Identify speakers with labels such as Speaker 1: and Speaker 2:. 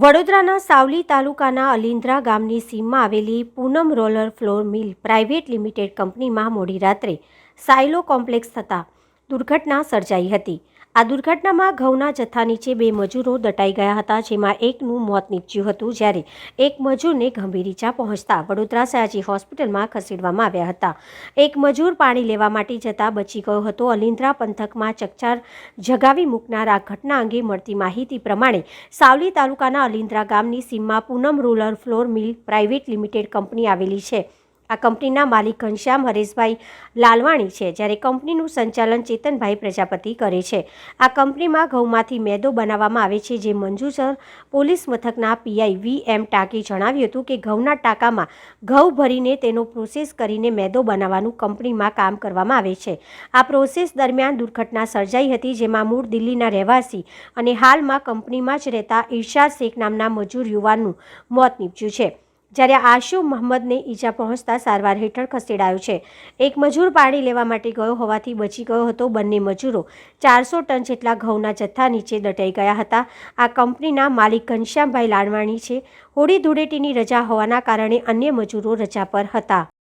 Speaker 1: વડોદરાના સાવલી તાલુકાના અલિન્દ્રા ગામની સીમમાં આવેલી Poonam roller flour mill private limited કંપનીમાં મોડી રાત્રે સાયલો કોમ્પ્લેક્સ થતાં દુર્ઘટના સર્જાઈ હતી. આ દુર્ઘટનામાં ઘઉંના જથ્થા નીચે બે મજૂરો દટાઈ ગયા હતા, જેમાં એકનું મોત નીપજ્યું હતું, જ્યારે એક મજૂરને ગંભીર ઇજા પહોંચતા વડોદરા સયાજી હોસ્પિટલમાં ખસેડવામાં આવ્યા હતા. એક મજૂર પાણી લેવા માટે જતા બચી ગયો હતો. અલિન્દ્રા પંથકમાં ચકચાર જગાવી મૂકનાર આ ઘટના અંગે મળતી માહિતી પ્રમાણે સાવલી તાલુકાના અલિન્દ્રા ગામની સીમમાં Poonam rural flour mill private limited company આવેલી છે. આ કંપનીના માલિક ઘનશ્યામ હરેશભાઈ લાલવાણી છે, જ્યારે કંપનીનું સંચાલન ચેતનભાઈ પ્રજાપતિ કરે છે. આ કંપનીમાં ઘઉંમાંથી મેદો બનાવવામાં આવે છે, જે મંજુસર પોલીસ મથકના પીઆઈ વી એમ ટાંકી જણાવ્યું હતું કે ઘઉંના ટાંકામાં ઘઉં ભરીને તેનો પ્રોસેસ કરીને મેદો બનાવવાનું કંપનીમાં કામ કરવામાં આવે છે. આ પ્રોસેસ દરમિયાન દુર્ઘટના સર્જાઈ હતી, જેમાં મૂળ દિલ્હીના રહેવાસી અને હાલમાં કંપનીમાં જ રહેતા ઈર્ષા શેખ નામના મજૂર યુવાનનું મોત નીપજ્યું છે. જ્યારે આશુ મહંમદને ઈજા પહોંચતા સારવાર હેઠળ ખસેડાયો છે. એક મજૂર પાણી લેવા માટે ગયો હોવાથી બચી ગયો હતો બંને મજૂરો. ચારસો ટન જેટલા ઘઉંના જથ્થા નીચે દટાઈ ગયા હતા. આ કંપનીના માલિક ઘનશ્યામભાઈ લાડવાણી છે. હોળી ધૂળેટીની રજા હોવાના કારણે અન્ય મજૂરો રજા પર હતા.